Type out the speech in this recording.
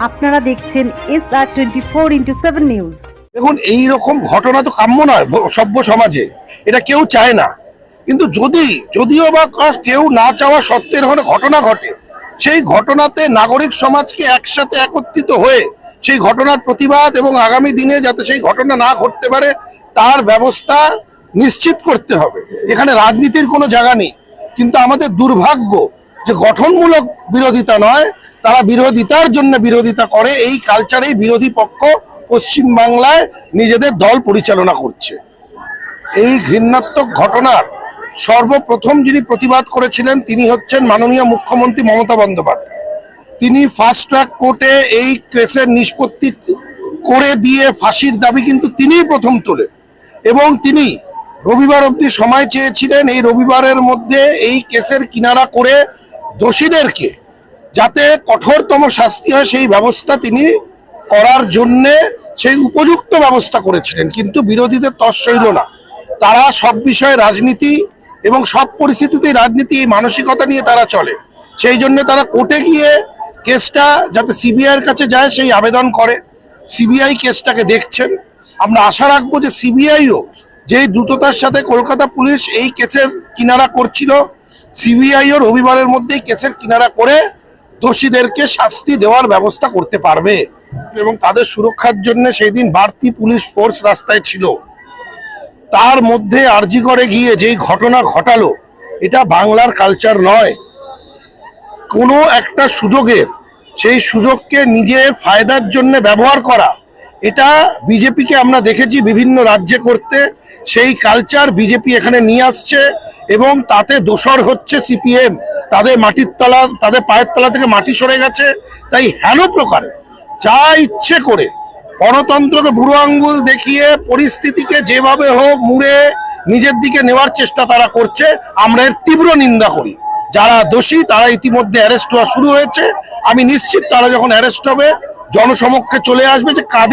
আপনারা দেখছেন S R twenty four into seven news দেখুন, এই রকম ঘটনা তো কাম্য নয় সভ্য সমাজে। এটা কেউ চায় না। কিন্তু যদি, যদিও বা কেউ না চাওয়া সত্ত্বে এরকম ঘটনা ঘটে, সেই ঘটনাতে নাগরিক সমাজকে একসাথে একত্রিত হয়ে সেই ঘটনার প্রতিবাদ এবং আগামী দিনে যাতে সেই ঘটনা না ঘটতে পারে, তার ব্যবস্থা নিশ্চিত করতে হবে। এখানে রাজনীতির কোনো জায়গা নেই। কিন্তু আমাদের দুর্ভাগ্য যে গঠনমূলক বিরোধিতা নয় তারা বিরোধিতার জন্য বিরোধিতা করে। এই কালচারেই বিরোধী পক্ষ পশ্চিম বাংলায় নিজেদের দল পরিচালনা করছে। এই ঘৃণাত্মক ঘটনার সর্বপ্রথম যিনি প্রতিবাদ করেছিলেন, তিনি হচ্ছেন মাননীয় মুখ্যমন্ত্রী মমতা বন্দ্যোপাধ্যায়। তিনি ফাস্ট ট্র্যাক কোর্টে এই কেসের নিষ্পত্তি করে দিয়ে ফাঁসির দাবি কিন্তু তিনিই প্রথম তোলে এবং তিনি রবিবার অবধি সময় চেয়েছিলেন এই রবিবারের মধ্যে এই কেসের কিনারা করে দোষীদেরকে যাতে কঠোরতম শাস্তি হয় সেই ব্যবস্থা তিনি করার জন্যে সেই উপযুক্ত ব্যবস্থা করেছিলেন। কিন্তু বিরোধীদের তস সইল না। তারা সব বিষয়ে রাজনীতি এবং সব পরিস্থিতিতেই রাজনীতি, এই মানসিকতা নিয়ে তারা চলে। সেই জন্য তারা কোর্টে গিয়ে কেসটা যাতে সিবিআইয়ের কাছে যায়, সেই আবেদন করে। সিবিআই কেসটাকে দেখছেন। আমরা আশা রাখব যে সিবিআইও যেই দ্রুততার সাথে কলকাতা পুলিশ এই কেসের কিনারা করছিল সিবিআইও রবিবারের মধ্যেই কেসের কিনারা করে দোষীদেরকে শাস্তি দেওয়ার ব্যবস্থা করতে পারবে এবং তাদের সুরক্ষার জন্য সেই দিন বাড়তি পুলিশ ফোর্স রাস্তায় ছিল। তার মধ্যে আরজি করে গিয়ে যেই ঘটনা ঘটালো, এটা বাংলার কালচার নয়। কোনো একটা সুযোগের সেই সুযোগকে নিজের ফায়দার জন্য ব্যবহার করা, এটা বিজেপিকে আমরা দেখেছি বিভিন্ন রাজ্যে করতে। সেই কালচার বিজেপি এখানে নিয়ে আসছে এবং তাতে দোষর হচ্ছে সিপিএম। তাদের মাটির তলা, তাদের পায়ের তলা থেকে মাটি সরে গেছে, তাই হেন প্রকারে যা ইচ্ছে করে গণতন্ত্রকে বুড়ো আঙ্গুল দেখিয়ে পরিস্থিতিকে যেভাবে হোক মুড়ে নিজের দিকে নেওয়ার চেষ্টা তারা করছে, আমরা এর তীব্র নিন্দা করি। যারা দোষী, তারা ইতিমধ্যে অ্যারেস্ট হওয়া শুরু হয়েছে। আমি নিশ্চিত তারা যখন অ্যারেস্ট হবে, জনসমক্ষে চলে আসবে যে কাদের